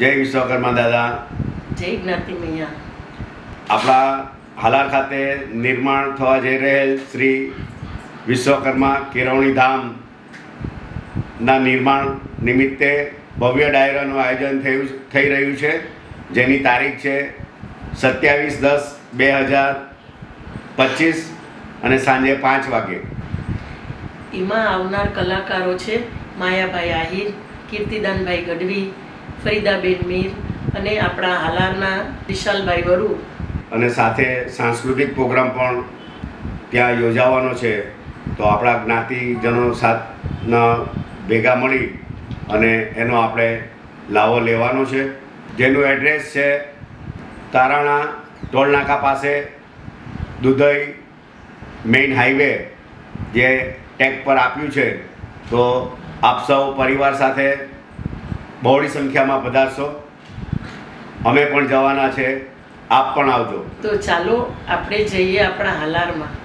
જય વિશ્વકર્મા દાદા. જય જ્ઞાતિ મૈયા. આપણા હાલાર ખાતે નિર્માણ થવા જઈ રહેલ શ્રી વિશ્વકર્મા કેરવણી ધામ ના નિર્માણ નિમિત્તે ભવ્ય ડાયરાનું આયોજન થયું થઈ રહ્યું છે. જેની તારીખ છે સત્યાવીસ દસ બે હજાર પચીસ અને સાંજે પાંચ વાગે. એમાં આવનાર કલાકારો છે માયાભાઈ આહિર કીર્તિદાનભાઈ ગઢવી ફરીદાબેન મીર અને આપણા હાલારના વિશાલભાઈ વરુ. અને સાથે સાંસ્કૃતિક પ્રોગ્રામ પણ ત્યાં યોજાવાનો છે. તો આપણા જ્ઞાતિજનો સાથના ભેગા મળી અને એનો આપણે લાવો લેવાનો છે. જેનું એડ્રેસ છે તારાણા ટોલનાકા પાસે દુધઈ મેઇન હાઈવે, જે ટેક પર આપ્યું છે. તો આપ સૌ પરિવાર સાથે બહોળી સંખ્યામાં પધારશો. અમે પણ જવાના છે. આપ પણ આવજો. તો ચાલો, આપણે જઈએ આપણા હાલારમાં.